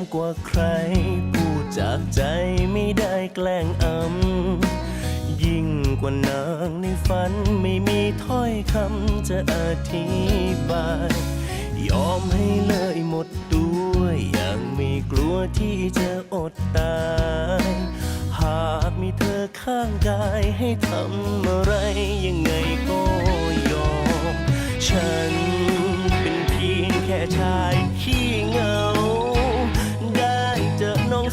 มกว่าใคร พูดจากใจไม่ได้แกล้งอำ ยิ่งกว่านางในฝันไม่มีถ้อยคำจะอธิบาย ยอมให้เลยหมดตัวอย่างไม่กลัวที่จะอดตาย หากมีเธอข้างกายให้ทำอะไรยังไงก็ยอม ฉันเป็นเพียงแค่ชายขี้เงา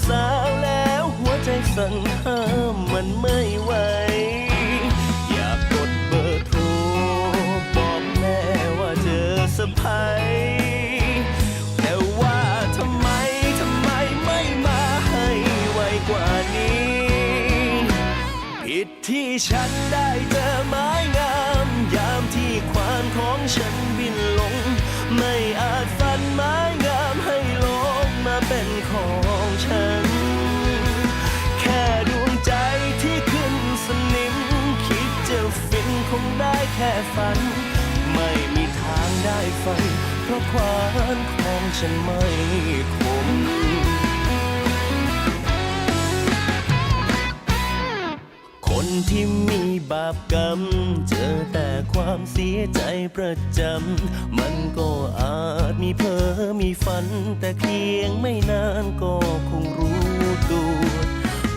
สาวแล้วหัวใจสั่นห้ามมันไม่ไหว อยากกดเบอร์โทรบอกแม่ว่าเจอสะพายแต่ว่าทำไมทำไมไม่มาให้ไวกว่านี้ ผิดที่ฉันได้ แค่ฝัน ไม่มีทางได้ฝัน เพราะควานของฉันไม่คมคนที่มีบาปกรรม เจอแต่ความเสียใจประจำ มันก็อาจมีเพ้อมีฝัน แต่เพียงไม่นานก็คงรู้ตัว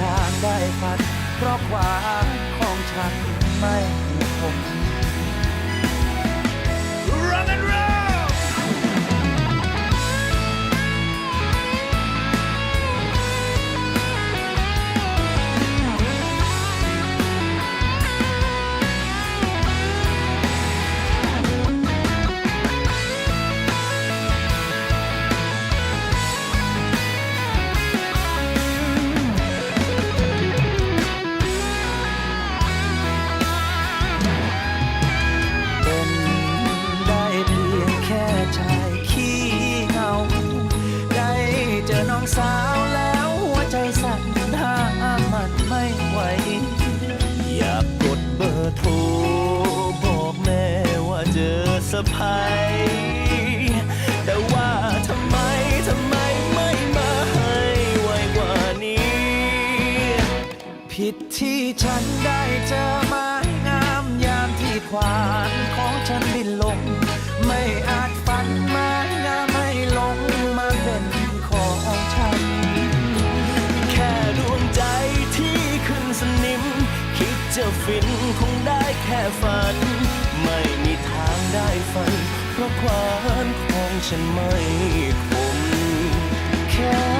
ทางได้ฝันเพราะความของฉันไม่คง Rock and roll ฝัน ไม่มีทางได้ฝัน เพราะความของฉันไม่คมแค่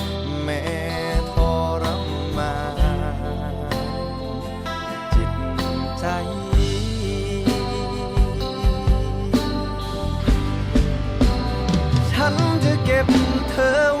บเ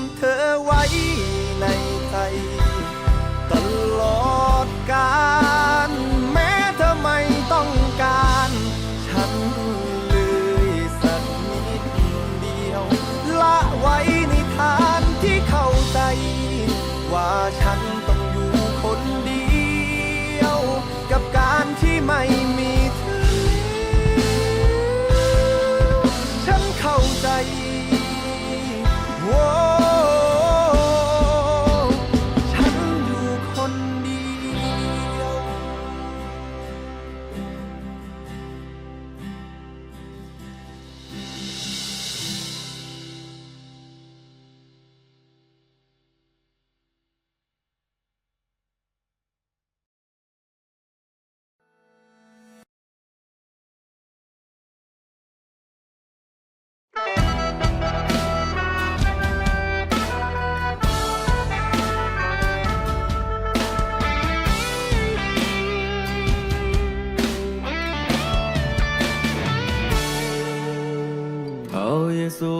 ธอไว้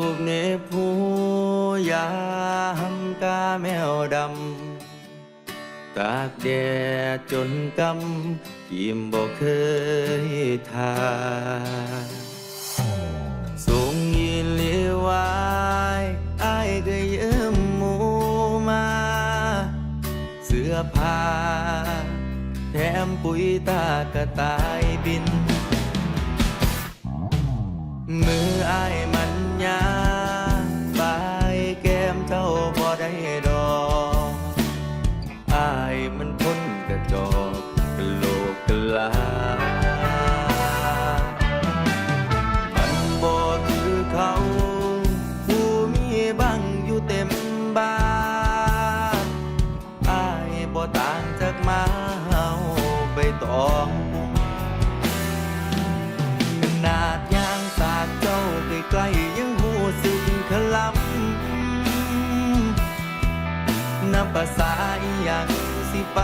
ปเนบหูยามกาแมวดำ ตากแดดจนกำกิมบอกเคยทาสูงยินลีวไอ้ไอ้ก็เยืมหมูมา เสื้อผ้าแถมปุ๋ยตากระตายบิน มือไอ้มัน ญาบยแก้มเจ้า ภาษาอีหยังสิไป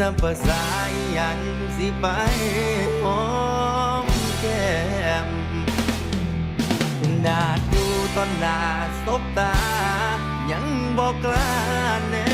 น้ำภาษายันสิไปหอมแก้มนาดูตอนหน้าสบตา ยังบอกกล้าแน่